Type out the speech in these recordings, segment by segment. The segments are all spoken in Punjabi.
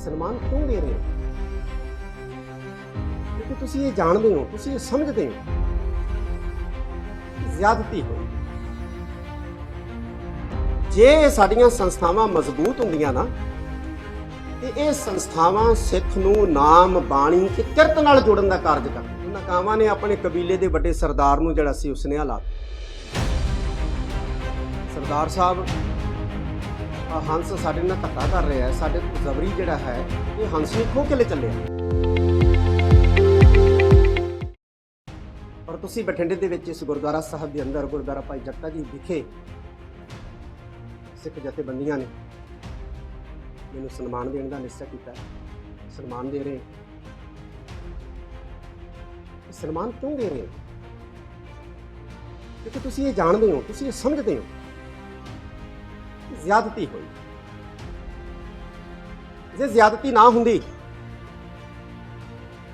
ਸਨਮਾਨ ਕਿਉਂ ਦੇ ਰਹੇ ਹੋ? ਕਿਉਂਕਿ ਤੁਸੀਂ ਇਹ ਜਾਣਦੇ ਹੋ, ਤੁਸੀਂ ਇਹ ਸਮਝਦੇ ਹੋ। ਜ਼ਿਆਦਤੀ ਹੋਈ ਜੇ ਸਾਡੀਆਂ ਸੰਸਥਾਵਾਂ ਮਜ਼ਬੂਤ ਹੁੰਦੀਆਂ ਨਾ, ਤੇ ਇਹ ਸੰਸਥਾਵਾਂ ਸਿੱਖ ਨੂੰ ਨਾਮ, ਬਾਣੀ ਤੇ ਕਿਰਤ ਨਾਲ ਜੋੜਨ ਦਾ ਕਾਰਜ ਕਰਦੀਆਂ ਉਹਨਾਂ ਨੇ ਆਪਣੇ ਕਬੀਲੇ ਦੇ ਵੱਡੇ ਸਰਦਾਰ ਨੂੰ ਜਿਹੜਾ ਸੀ, ਉਸਨੇ ਹਾਲਾਤ ਸਰਦਾਰ ਸਾਹਿਬ ਹੰਸ ਸਾਡੇ ਨਾਲ ਧੱਕਾ ਕਰ ਰਿਹਾ ਹੈ, ਸਾਡੇ ਤੋਂ ਜ਼ਬਰੀ ਜਿਹੜਾ ਹੈ, ਇਹ ਹੰਸ ਨੂੰ ਖੋ ਕੇ ਲੈ ਚੱਲਿਆ। ਔਰ ਤੁਸੀਂ ਬਠਿੰਡੇ ਦੇ ਵਿੱਚ ਇਸ ਗੁਰਦੁਆਰਾ ਸਾਹਿਬ ਦੇ ਅੰਦਰ, ਗੁਰਦੁਆਰਾ ਭਾਈ ਜੱਟਾ ਜੀ ਵਿਖੇ ਸਿੱਖ ਜਥੇਬੰਦੀਆਂ ਨੇ ਮੈਨੂੰ ਸਨਮਾਨ ਦੇਣ ਦਾ ਨਿਸ਼ਚਾ ਕੀਤਾ। ਸਨਮਾਨ ਦੇ ਰਹੇ ਇਹ ਸਨਮਾਨ ਕਿਉਂ ਦੇ ਰਹੇ ਹੋ? ਕਿਉਂਕਿ ਤੁਸੀਂ ਇਹ ਜਾਣਦੇ ਹੋ, ਤੁਸੀਂ ਇਹ ਸਮਝਦੇ ਹੋ। ਜ਼ਿਆਦਤੀ ਹੋਈ। ਜੇ ਜ਼ਿਆਦਤੀ ਨਾ ਹੁੰਦੀ,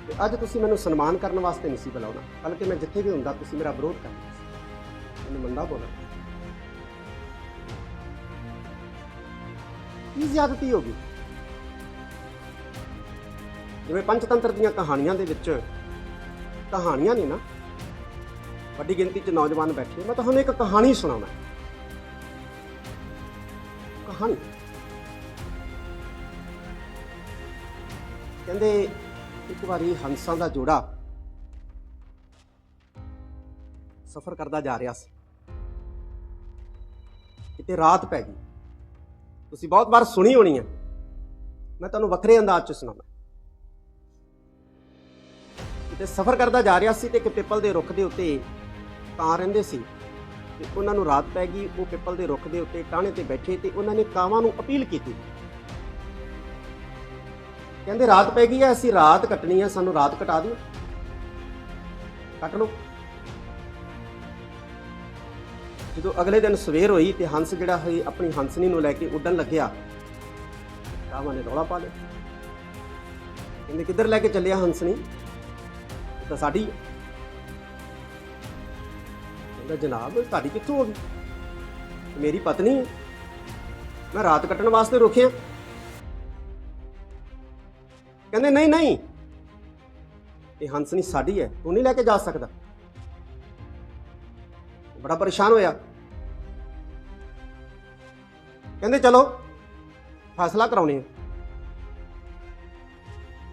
ਤੇ ਅੱਜ ਤੁਸੀਂ ਮੈਨੂੰ ਸਨਮਾਨ ਕਰਨ ਵਾਸਤੇ ਨਹੀਂ ਸੀ ਬੁਲਾਉਣਾ। ਬਲਕਿ ਮੈਂ ਜਿੱਥੇ ਵੀ ਹੁੰਦਾ, ਤੁਸੀਂ ਮੇਰਾ ਵਿਰੋਧ ਕਰਦੇ ਸੀ। ਮੈਨੂੰ ਮੰਦਾ ਬੋਲਣਾ। ਕੀ ਜ਼ਿਆਦਤੀ ਹੋ ਗਈ? ਜਿਵੇਂ ਪੰਚਤੰਤਰ ਦੀਆਂ ਕਹਾਣੀਆਂ ਦੇ ਵਿੱਚ ਕਹਾਣੀਆਂ ਨੇ ਨਾ, ਵੱਡੀ ਗਿਣਤੀ 'ਚ ਨੌਜਵਾਨ ਬੈਠੇ, ਮੈਂ ਤੁਹਾਨੂੰ ਇੱਕ ਕਹਾਣੀ ਸੁਣਾਉਣਾ ਕਹਾਣੀ ਕਹਿੰਦੇ, ਇੱਕ ਵਾਰੀ ਹੰਸਾਂ ਦਾ ਜੋੜਾ ਸਫ਼ਰ ਕਰਦਾ ਜਾ ਰਿਹਾ ਸੀ। ਕਿਤੇ ਰਾਤ ਪੈ ਗਈ। ਤੁਸੀਂ ਬਹੁਤ ਵਾਰ ਸੁਣੀ ਹੋਣੀ ਹੈ। ਮੈਂ ਤੁਹਾਨੂੰ ਵੱਖਰੇ ਅੰਦਾਜ਼ 'ਚ ਸੁਣਾਉਣਾ ਕਿਤੇ ਸਫ਼ਰ ਕਰਦਾ ਜਾ ਰਿਹਾ ਸੀ ਤੇ ਇੱਕ ਪਿੱਪਲ ਦੇ ਰੁੱਖ ਦੇ ਉੱਤੇ ਕਾਂ ਰਹਿੰਦੇ ਸੀ। ਤੇ ਉਹਨਾਂ ਨੂੰ ਰਾਤ ਪੈ ਗਈ, ਉਹ ਪਿੱਪਲ ਦੇ ਰੁੱਖ ਦੇ ਉੱਤੇ ਟਾਹਣੇ ਤੇ ਬੈਠੇ ਤੇ ਉਹਨਾਂ ਨੇ ਕਾਵਾਂ ਨੂੰ ਅਪੀਲ ਕੀਤੀ। ਕਹਿੰਦੇ, ਰਾਤ ਪੈ ਗਈ ਹੈ, ਅਸੀਂ ਰਾਤ ਕੱਟਣੀ ਹੈ, ਸਾਨੂੰ ਰਾਤ ਕਟਾ ਦਿਓ। ਕੱਟ ਲਓ। ਜਦੋਂ ਅਗਲੇ ਦਿਨ ਸਵੇਰ ਹੋਈ ਤੇ ਹੰਸ ਜਿਹੜਾ ਹੈ ਆਪਣੀ ਹੰਸਨੀ ਨੂੰ ਲੈ ਕੇ ਉੱਡਣ ਲੱਗਿਆ, ਕਾਵਾਂ ਨੇ ਰੌਲਾ ਪਾ ਲਿਆ। ਕਹਿੰਦੇ, ਕਿੱਧਰ ਲੈ ਕੇ ਚੱਲਿਆ ਹੰਸਨੀ ਤਾਂ ਸਾਡੀ ਕਹਿੰਦਾ ਜਨਾਬ, ਤੁਹਾਡੀ ਕਿੱਥੋਂ ਹੋ ਗਈ? ਮੇਰੀ ਪਤਨੀ ਹੈ ਮੈਂ ਰਾਤ ਕੱਟਣ ਵਾਸਤੇ ਰੁਕਿਆ। ਕਹਿੰਦੇ, ਨਹੀਂ ਨਹੀਂ, ਇਹ ਹੰਸਨੀ ਸਾਡੀ ਹੈ, ਤੂੰ ਨਹੀਂ ਲੈ ਕੇ ਜਾ ਸਕਦਾ। ਬੜਾ ਪਰੇਸ਼ਾਨ ਹੋਇਆ। ਕਹਿੰਦੇ, ਚਲੋ, ਫੈਸਲਾ ਕਰਾਉਣੇ ਆ।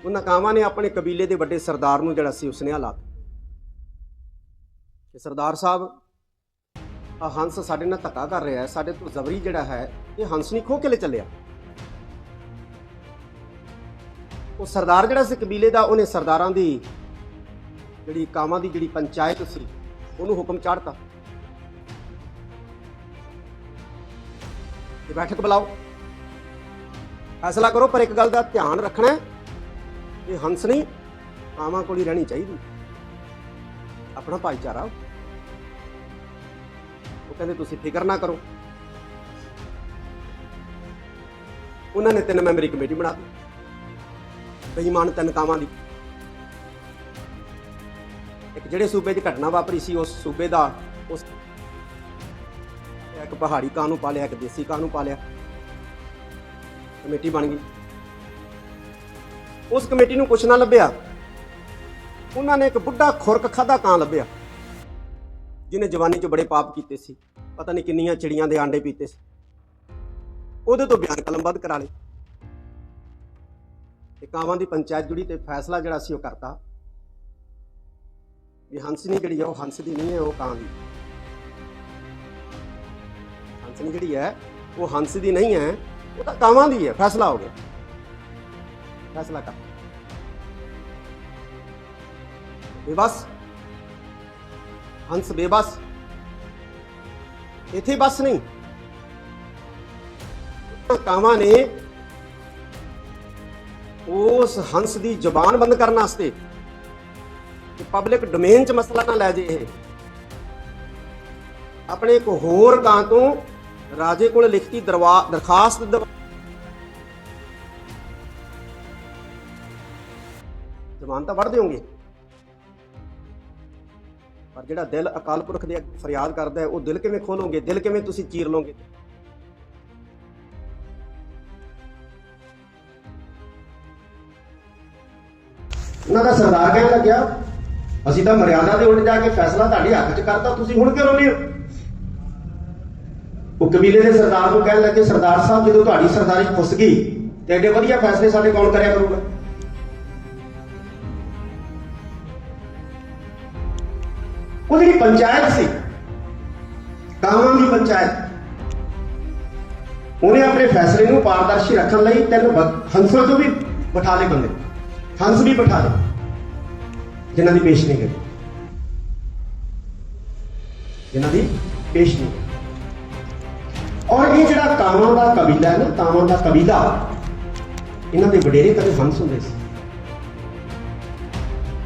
ਉਹਨਾਂ ਕਾਵਾਂ ਨੇ ਆਪਣੇ ਕਬੀਲੇ ਦੇ ਵੱਡੇ ਸਰਦਾਰ ਨੂੰ ਜਿਹੜਾ ਸੀ, ਉਸਨੇ ਹਾਲਾਤ ਕਿ ਸਰਦਾਰ ਸਾਹਿਬ ਆ ਹੰਸ ਸਾਡੇ ਨਾਲ ਧੱਕਾ ਕਰ ਰਿਹਾ ਹੈ, ਸਾਡੇ ਤੋਂ ਜ਼ਬਰੀ ਜਿਹੜਾ ਹੈ, ਇਹ ਹੰਸ ਨਹੀਂ ਖੋ ਕੇ ਲੈ ਚੱਲਿਆ। ਉਹ ਸਰਦਾਰ ਜਿਹੜਾ ਸੀ ਕਬੀਲੇ ਦਾ, ਉਹਨੇ ਸਰਦਾਰਾਂ ਦੀ ਜਿਹੜੀ ਕਾਵਾਂ ਦੀ ਜਿਹੜੀ ਪੰਚਾਇਤ ਸੀ, ਉਹਨੂੰ ਹੁਕਮ ਚਾੜਤਾ। ਤੇ ਬੈਠਕ ਬੁਲਾਓ। ਫੈਸਲਾ ਕਰੋ, ਪਰ ਇੱਕ ਗੱਲ ਦਾ ਧਿਆਨ ਰੱਖਣਾ ਹੈ, ਇਹ ਹੰਸ ਨਹੀਂ ਕਾਵਾਂ ਕੋਲ ਹੀ ਰਹਿਣੀ ਚਾਹੀਦੀ। ਆਪਣਾ ਭਾਈਚਾਰਾ ਉਹ ਕਹਿੰਦੇ ਤੁਸੀਂ ਫਿਕਰ ਨਾ ਕਰੋ। ਉਹਨਾਂ ਨੇ ਤਿੰਨ ਮੈਂਬਰੀ ਕਮੇਟੀ ਬਣਾ ਦਿੱਤੀ। ਬੇਈਮਾਨ ਤਿੰਨ ਕਾਵਾਂ ਦੀ। ਇੱਕ ਜਿਹੜੇ ਸੂਬੇ 'ਚ ਘਟਨਾ ਵਾਪਰੀ ਸੀ, ਉਸ ਸੂਬੇ ਦਾ ਉਸ ਇੱਕ ਪਹਾੜੀ ਕਾਂ ਨੂੰ ਪਾਲਿਆ ਇੱਕ ਦੇਸੀ ਕਾਂ ਨੂੰ ਪਾਲਿਆ ਕਮੇਟੀ ਬਣ ਗਈ। ਉਸ ਕਮੇਟੀ ਨੂੰ ਕੁਛ ਨਾ ਲੱਭਿਆ। ਉਹਨਾਂ ਨੇ ਇੱਕ ਬੁੱਢਾ ਖੁਰਕ ਖਾਦਾ ਕਾਂ ਲੱਭਿਆ। ਜਿਹਨੇ ਜਵਾਨੀ 'ਚ ਬੜੇ ਪਾਪ ਕੀਤੇ ਸੀ, ਪਤਾ ਨਹੀਂ ਕਿੰਨੀਆਂ ਚਿੜੀਆਂ ਦੇ ਆਂਡੇ ਪੀਤੇ ਸੀ। ਉਹਦੇ ਤੋਂ ਬਿਆਨ ਕਲਮਬੱਧ ਕਰਾ ਲਏ। ਤੇ ਕਾਵਾਂ ਦੀ ਪੰਚਾਇਤ ਜੁੜੀ ਤੇ ਫੈਸਲਾ ਜਿਹੜਾ ਸੀ ਉਹ ਕਰਤਾ। ਵੀ ਹੰਸਨੀ ਜਿਹੜੀ ਆ, ਉਹ ਹੰਸ ਦੀ ਨਹੀਂ ਹੈ, ਉਹ ਕਾਂ ਦੀ। ਹੰਸਨੀ ਜਿਹੜੀ ਹੈ, ਉਹ ਹੰਸ ਦੀ ਨਹੀਂ ਹੈ, ਉਹ ਤਾਂ ਕਾਵਾਂ ਦੀ ਹੈ, ਫੈਸਲਾ ਹੋ ਗਿਆ। ਫੈਸਲਾ ਕਰ। ਬਸ ਹੰਸ ਬੇਬਸ ਇੱਥੇ ਬਸ ਨਹੀਂ ਕਾਵਾਂ ਨੇ ਉਸ ਹੰਸ ਦੀ ਜ਼ੁਬਾਨ ਬੰਦ ਕਰਨ ਵਾਸਤੇ ਕਿ ਪਬਲਿਕ ਡੋਮੇਨ 'ਚ ਮਸਲਾ ਨਾ ਲੈ ਜੇ ਇਹ ਆਪਣੇ ਇੱਕ ਹੋਰ ਕਾਂ ਤੋਂ ਰਾਜੇ ਕੋਲ ਲਿਖਤੀ ਦਰਵਾ ਦਰਖਾਸਤ ਦਵਾ- ਜ਼ਬਾਨ ਤਾਂ ਵੜਦੇ ਹੋਗੇ ਜਿਹੜਾ ਦਿਲ ਅਕਾਲ ਪੁਰਖ ਦੇ ਅੱਗੇ ਫਰਿਆਦ ਕਰਦਾ ਹੈ, ਉਹ ਦਿਲ ਕਿਵੇਂ ਖੋਲੋਗੇ? ਦਿਲ ਕਿਵੇਂ ਤੁਸੀਂ ਚੀਰ ਲਓਗੇ? ਉਹਨਾਂ ਦਾ ਸਰਦਾਰ ਕਹਿਣ ਲੱਗਿਆ, ਅਸੀਂ ਤਾਂ ਮਰਿਆਦਾ ਦੇ ਉਲਟ ਜਾ ਕੇ ਫੈਸਲਾ ਤੁਹਾਡੇ ਹੱਕ 'ਚ ਕਰਤਾ, ਤੁਸੀਂ ਹੁਣ ਕਿਉਂ ਰੋਲੇ ਹੋ? ਉਹ ਕਬੀਲੇ ਦੇ ਸਰਦਾਰ ਨੂੰ ਕਹਿਣ ਲੱਗੇ, ਸਰਦਾਰ ਸਾਹਿਬ, ਜਦੋਂ ਤੁਹਾਡੀ ਸਰਦਾਰੀ ਫੁੱਸ ਗਈ ਤੇ ਐਡੇ ਵਧੀਆ ਫੈਸਲੇ ਸਾਡੇ ਕੌਣ ਕਰਿਆ ਕਰੂਗਾ? ਉਹ ਜਿਹੜੀ ਪੰਚਾਇਤ ਸੀ, ਕਾਵਾਂ ਦੀ ਪੰਚਾਇਤ, ਉਹਨੇ ਆਪਣੇ ਫੈਸਲੇ ਨੂੰ ਪਾਰਦਰਸ਼ੀ ਰੱਖਣ ਲਈ ਤਿੰਨ ਹੰਸਾਂ ਤੋਂ ਵੀ ਬਿਠਾ ਲਏ ਬੰਦੇ, ਹੰਸ ਵੀ ਬਿਠਾ ਲਏ, ਜਿਨ੍ਹਾਂ ਦੀ ਪੇਸ਼ ਨਹੀਂ ਕਰੀ ਜਿਨ੍ਹਾਂ ਦੀ ਪੇਸ਼ ਨਹੀਂ ਔਰ ਇਹ ਜਿਹੜਾ ਕਾਵਾਂ ਦਾ ਕਬੀਲਾ ਹੈ ਨਾ, ਕਾਵਾਂ ਦਾ ਕਬੀਲਾ, ਇਹਨਾਂ ਦੇ ਵਡੇਰੇ ਕਦੇ ਹੰਸ ਹੁੰਦੇ ਸੀ।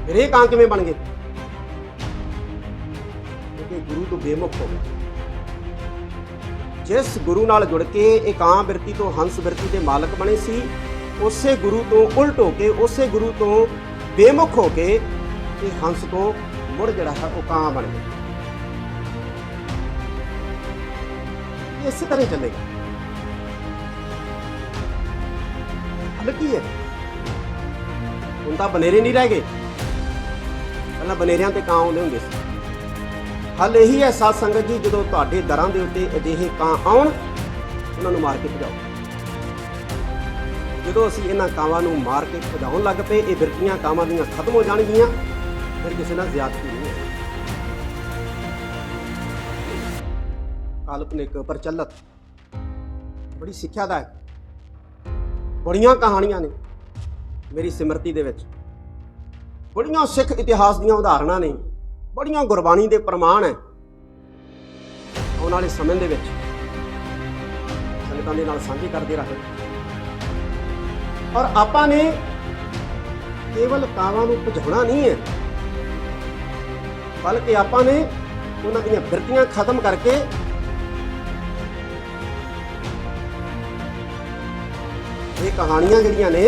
ਫਿਰ ਇਹ ਕਾਂ ਕਿਵੇਂ ਬਣ ਗਏ? ਤੋਂ ਬੇਮੁਖ ਹੋ ਜਿਸ ਗੁਰੂ ਨਾਲ ਜੁੜ ਕੇ ਇਹ ਕਾਂ ਬਿਰਤੀ ਤੋਂ ਹੰਸ ਬਿਰਤੀ ਦੇ ਮਾਲਕ ਬਣੇ ਸੀ, ਉਸੇ ਗੁਰੂ ਤੋਂ ਉਲਟ ਹੋ ਕੇ, ਉਸੇ ਗੁਰੂ ਤੋਂ ਬੇਮੁਖ ਹੋ ਕੇ ਇਹ ਹੰਸ ਤੋਂ ਮੁੜ ਜਿਹੜਾ ਹੈ ਉਹ ਕਾਂ ਬਣ ਗਏ ਇਸੇ ਤਰ੍ਹਾਂ ਹੀ ਚੱਲੇਗਾ। ਹਲ ਕੀ ਹੈ? ਹੁਣ ਤਾਂ ਬਨੇਰੇ ਨਹੀਂ ਰਹਿ ਗਏ। ਪਹਿਲਾਂ ਬਨੇਰਿਆਂ ਤੇ ਕਾਂ ਆਉਂਦੇ ਹੁੰਦੇ ਸੀ। ਹੱਲ ਇਹੀ ਹੈ ਸਾਧ ਸੰਗਤ ਜੀ, ਜਦੋਂ ਤੁਹਾਡੇ ਦਰਾਂ ਦੇ ਉੱਤੇ ਅਜਿਹੇ ਕਾਂ ਆਉਣ, ਉਹਨਾਂ ਨੂੰ ਮਾਰ ਕੇ ਭਜਾਓ। ਜਦੋਂ ਅਸੀਂ ਇਹਨਾਂ ਕਾਵਾਂ ਨੂੰ ਮਾਰ ਕੇ ਭਜਾਉਣ ਲੱਗ ਪਏ, ਇਹ ਬਿਰਤੀਆਂ ਕਾਵਾਂ ਦੀਆਂ ਖਤਮ ਹੋ ਜਾਣਗੀਆਂ, ਫਿਰ ਕਿਸੇ ਨਾਲ ਜ਼ਿਆਦਤੀ ਨਹੀਂ ਹੈ ਕਾਲਪਨਿਕ ਪ੍ਰਚਲਿਤ। ਬੜੀ ਸਿੱਖਿਆ ਦਾ ਹੈ। ਬੜੀਆਂ ਕਹਾਣੀਆਂ ਨੇ ਮੇਰੀ ਸਿਮਰਤੀ ਦੇ ਵਿੱਚ। ਬੜੀਆਂ ਸਿੱਖ ਇਤਿਹਾਸ ਦੀਆਂ ਉਦਾਹਰਨਾਂ ਨੇ। ਬੜੀਆਂ ਗੁਰਬਾਣੀ ਦੇ ਪ੍ਰਮਾਣ ਹੈ। ਆਉਣ ਵਾਲੇ ਸਮੇਂ ਦੇ ਵਿੱਚ ਸੰਗਤਾਂ ਦੇ ਨਾਲ ਸਾਂਝੇ ਕਰਦੇ ਰਹੇ ਔਰ ਆਪਾਂ ਨੇ ਕੇਵਲ ਕਾਵਾਂ ਨੂੰ ਭਜਾਉਣਾ ਨਹੀਂ ਹੈ। ਬਲਕਿ ਆਪਾਂ ਨੇ ਉਹਨਾਂ ਦੀਆਂ ਬਿਰਤੀਆਂ ਖਤਮ ਕਰਕੇ ਇਹ ਕਹਾਣੀਆਂ ਜਿਹੜੀਆਂ ਨੇ,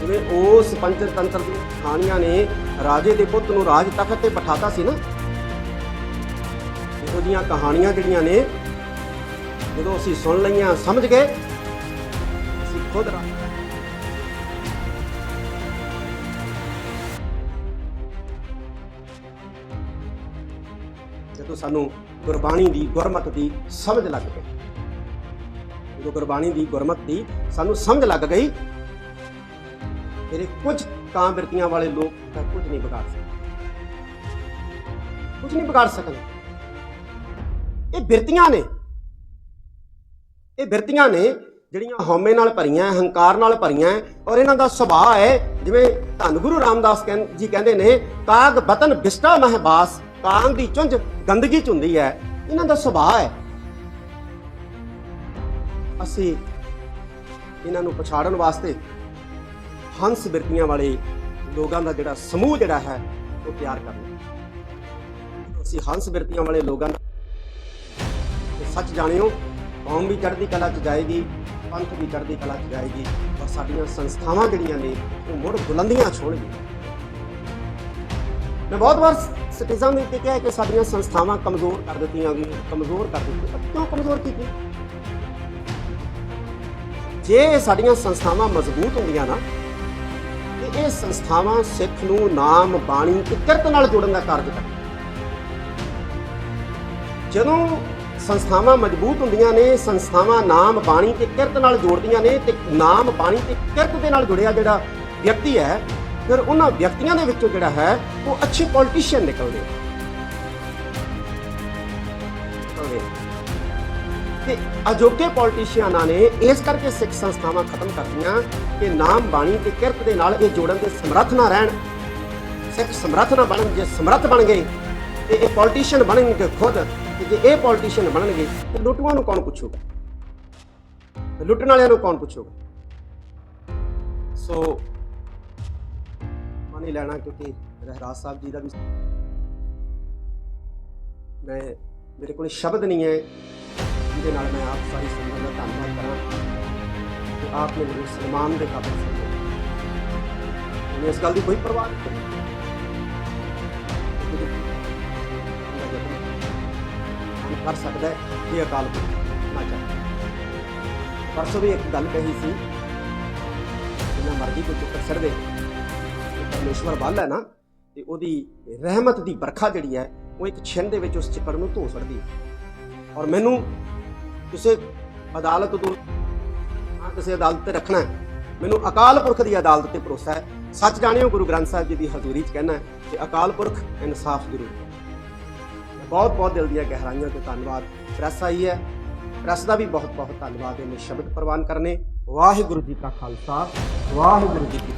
ਜਿਵੇਂ ਉਸ ਪੰਚਰ ਤੰਤਰ ਦੀਆਂ ਕਹਾਣੀਆਂ ਨੇ ਰਾਜੇ ਦੇ ਪੁੱਤ ਨੂੰ ਰਾਜ ਤਖਤ ਤੇ ਬਿਠਾਤਾ ਸੀ ਨਾ। ਇਹੋ ਜੀਆਂ ਕਹਾਣੀਆਂ ਜਿਹੜੀਆਂ ਨੇ, ਜਦੋਂ ਅਸੀਂ ਸੁਣ ਲਈਆਂ, ਸਮਝ ਗਏ? ਅਸੀਂ ਖੁਦ ਰਾ ਜਦੋਂ ਸਾਨੂੰ ਗੁਰਬਾਣੀ ਦੀ ਗੁਰਮਤ ਦੀ ਸਮਝ ਲੱਗ ਗਈ, ਜਦੋਂ ਗੁਰਬਾਣੀ ਦੀ ਗੁਰਮਤ ਦੀ ਸਾਨੂੰ ਸਮਝ ਲੱਗ ਗਈ ਮੇਰੇ ਕੁਝ ਕਾਂ ਬਿਰਤੀਆਂ ਵਾਲੇ ਲੋਕ ਤਾਂ ਕੁਝ ਨਹੀਂ ਵਿਗਾੜ ਸਕਦੇ। ਕੁਝ ਨਹੀਂ ਵਿਗਾੜ ਸਕਦੇ। ਇਹ ਬਿਰਤੀਆਂ ਨੇ। ਇਹ ਬਿਰਤੀਆਂ ਨੇ ਜਿਹੜੀਆਂ ਹਉਮੈ ਨਾਲ ਭਰੀਆਂ ਹੰਕਾਰ ਨਾਲ ਭਰੀਆਂ ਔਰ ਇਹਨਾਂ ਦਾ ਸੁਭਾਅ ਹੈ ਜਿਵੇਂ ਧੰਨ ਗੁਰੂ ਰਾਮਦਾਸ ਕਹਿੰ- ਜੀ ਕਹਿੰਦੇ ਨੇ, ਕਾਗ ਬਤਨ ਬਿਸਟਾ ਮਹਿਬਾਸ ਕਾਂ ਦੀ ਚੁੰਝ ਗੰਦਗੀ ਚ ਹੁੰਦੀ ਹੈ ਇਹਨਾਂ ਦਾ ਸੁਭਾਅ ਹੈ ਅਸੀਂ ਇਹਨਾਂ ਨੂੰ ਪਛਾੜਨ ਵਾਸਤੇ ਹੰਸ ਬਿਰਤੀਆਂ ਵਾਲੇ ਲੋਕਾਂ ਦਾ ਜਿਹੜਾ ਸਮੂਹ ਜਿਹੜਾ ਹੈ, ਉਹ ਤਿਆਰ ਕਰਨਾ ਅਸੀਂ ਹੰਸ ਬਿਰਤੀਆਂ ਵਾਲੇ ਲੋਕਾਂ ਦਾ ਸੱਚ ਜਾਣਿਓ, ਕੌਮ ਵੀ ਚੜ੍ਹਦੀ ਕਲਾ 'ਚ ਜਾਏਗੀ, ਪੰਥ ਵੀ ਚੜ੍ਹਦੀ ਕਲਾ 'ਚ ਜਾਏਗੀ ਔਰ ਸਾਡੀਆਂ ਸੰਸਥਾਵਾਂ ਜਿਹੜੀਆਂ ਨੇ, ਉਹ ਮੁੜ ਬੁਲੰਦੀਆਂ ਛੋਣਗੀਆਂ ਮੈਂ ਬਹੁਤ ਵਾਰ ਸਿਟੀਜ਼ਨ ਦੇ ਉੱਤੇ ਕਿਹਾ ਕਿ ਸਾਡੀਆਂ ਸੰਸਥਾਵਾਂ ਕਮਜ਼ੋਰ ਕਰ ਦਿੱਤੀਆਂ ਗਈਆਂ, ਕਮਜ਼ੋਰ ਕਰ ਦਿੱਤੀਆਂ। ਕਿਉਂ ਕਮਜ਼ੋਰ ਕੀਤੀ? ਜੇ ਸਾਡੀਆਂ ਸੰਸਥਾਵਾਂ ਮਜ਼ਬੂਤ ਹੁੰਦੀਆਂ ਨਾ ਇਹ ਸੰਸਥਾਵਾਂ ਸਿੱਖ ਨੂੰ ਨਾਮ, ਬਾਣੀ ਤੇ ਕਿਰਤ ਨਾਲ ਜੋੜਨ ਦਾ ਕਾਰਜ ਕਰਦੀਆਂ ਜਦੋਂ ਸੰਸਥਾਵਾਂ ਮਜ਼ਬੂਤ ਹੁੰਦੀਆਂ ਨੇ, ਸੰਸਥਾਵਾਂ ਨਾਮ, ਬਾਣੀ ਤੇ ਕਿਰਤ ਨਾਲ ਜੋੜਦੀਆਂ ਨੇ ਤੇ ਨਾਮ, ਬਾਣੀ ਤੇ ਕਿਰਤ ਦੇ ਨਾਲ ਜੁੜਿਆ ਜਿਹੜਾ ਵਿਅਕਤੀ ਹੈ, ਫਿਰ ਉਹਨਾਂ ਵਿਅਕਤੀਆਂ ਦੇ ਵਿੱਚੋਂ ਜਿਹੜਾ ਹੈ, ਉਹ ਅੱਛੇ ਪੋਲੀਟੀਸ਼ੀਅਨ ਨਿਕਲਦੇ ਨਿਕਲਦੇ ਤੇ ਅਜੋਕੇ ਪੋਲੀਟੀਸ਼ੀਅਨਾਂ ਨੇ ਇਸ ਕਰਕੇ ਸਿੱਖ ਸੰਸਥਾਵਾਂ ਖਤਮ ਕਰਤੀਆਂ ਕਿ ਨਾਮ ਬਾਣੀ ਤੇ ਕਿਰਤ ਦੇ ਨਾਲ ਇਹ ਜੋੜਨ ਦੇ ਸਮਰੱਥ ਨਾ ਰਹਿਣ। ਸਿੱਖ ਸਮਰੱਥ ਨਾ ਬਣਨ, ਜੇ ਸਮਰੱਥ ਬਣ ਗਏ, ਤੇ ਇਹ ਪੋਲੀਟੀਸ਼ੀਅਨ ਬਣਨਗੇ ਖੁਦ, ਤੇ ਜੇ ਇਹ ਪੋਲੀਟੀਸ਼ੀਅਨ ਬਣਨਗੇ, ਤੇ ਲੁੱਟੂਆਂ ਨੂੰ ਕੌਣ ਪੁੱਛੂਗਾ? ਤੇ ਲੁੱਟਣ ਵਾਲਿਆਂ ਨੂੰ ਕੌਣ ਪੁੱਛੂਗਾ? ਸੋ ਮਾਨੀ ਲੈਣਾ ਕਿਉਂਕਿ ਰਹਿਰਾਜ ਸਾਹਿਬ ਜੀ ਦਾ ਵੀ ਮੈਂ ਮੇਰੇ ਕੋਲ ਸ਼ਬਦ ਨਹੀਂ ਹੈ। ਜਿਹਦੇ ਨਾਲ ਮੈਂ ਆਪ ਸਾਰੀ ਸੰਗਤ ਦਾ ਧੰਨਵਾਦ ਕਰਾਂ। ਕਿ ਆਪ ਨੇ ਮੈਨੂੰ ਸਨਮਾਨ ਦੇ ਕਾਬਿਲ ਸਮਝਿਆ ਮੈਨੂੰ ਇਸ ਗੱਲ ਦੀ ਕੋਈ ਪਰਵਾਹ ਨਹੀਂ ਕਰ ਸਕਦਾ ਹੈ ਅਕਾਲ ਪੁਰਖ ਨਾ ਚਾਹੇ ਪਰਸੋਂ ਵੀ ਇੱਕ ਗੱਲ ਕਹੀ ਸੀ, ਜਿੰਨਾ ਮਰਜ਼ੀ ਕੋਈ ਚੁੱਪ ਛੱਡ ਦੇ ਪਰਮੇਸ਼ਵਰ ਵੱਲ ਹੈ ਨਾ, ਤੇ ਉਹਦੀ ਰਹਿਮਤ ਦੀ ਬਰਖਾ ਜਿਹੜੀ ਹੈ, ਉਹ ਇੱਕ ਛਿੰਨ ਦੇ ਵਿੱਚ ਉਸ ਚਿੱਕੜ ਨੂੰ ਧੋ ਸਕਦੀ ਹੈ। ਔਰ ਮੈਨੂੰ ਕਿਸੇ ਅਦਾਲਤ ਤੋਂ ਨਾ ਕਿਸੇ ਅਦਾਲਤ ਤੇ ਰੱਖਣਾ ਹੈ। ਮੈਨੂੰ ਅਕਾਲ ਪੁਰਖ ਦੀ ਅਦਾਲਤ ਤੇ ਭਰੋਸਾ ਹੈ। ਸੱਚ ਜਾਣਿਓ, ਗੁਰੂ ਗ੍ਰੰਥ ਸਾਹਿਬ ਜੀ ਦੀ ਹਜ਼ੂਰੀ 'ਚ ਕਹਿਣਾ ਹੈ ਕਿ ਅਕਾਲ ਪੁਰਖ ਇਨਸਾਫ ਜ਼ਰੂਰ ਬਹੁਤ ਬਹੁਤ ਦਿਲ ਦੀਆਂ ਗਹਿਰਾਈਆਂ ਤੋਂ ਧੰਨਵਾਦ। ਪ੍ਰੈਸ ਆਈ ਹੈ। ਪ੍ਰੈਸ ਦਾ ਵੀ ਬਹੁਤ ਬਹੁਤ ਧੰਨਵਾਦ। ਇਹਨੇ ਸ਼ਬਦ ਪ੍ਰਵਾਨ ਕਰਨੇ। ਵਾਹਿਗੁਰੂ ਜੀ ਕਾ ਖਾਲਸਾ। ਵਾਹਿਗੁਰੂ ਜੀ ਕੀ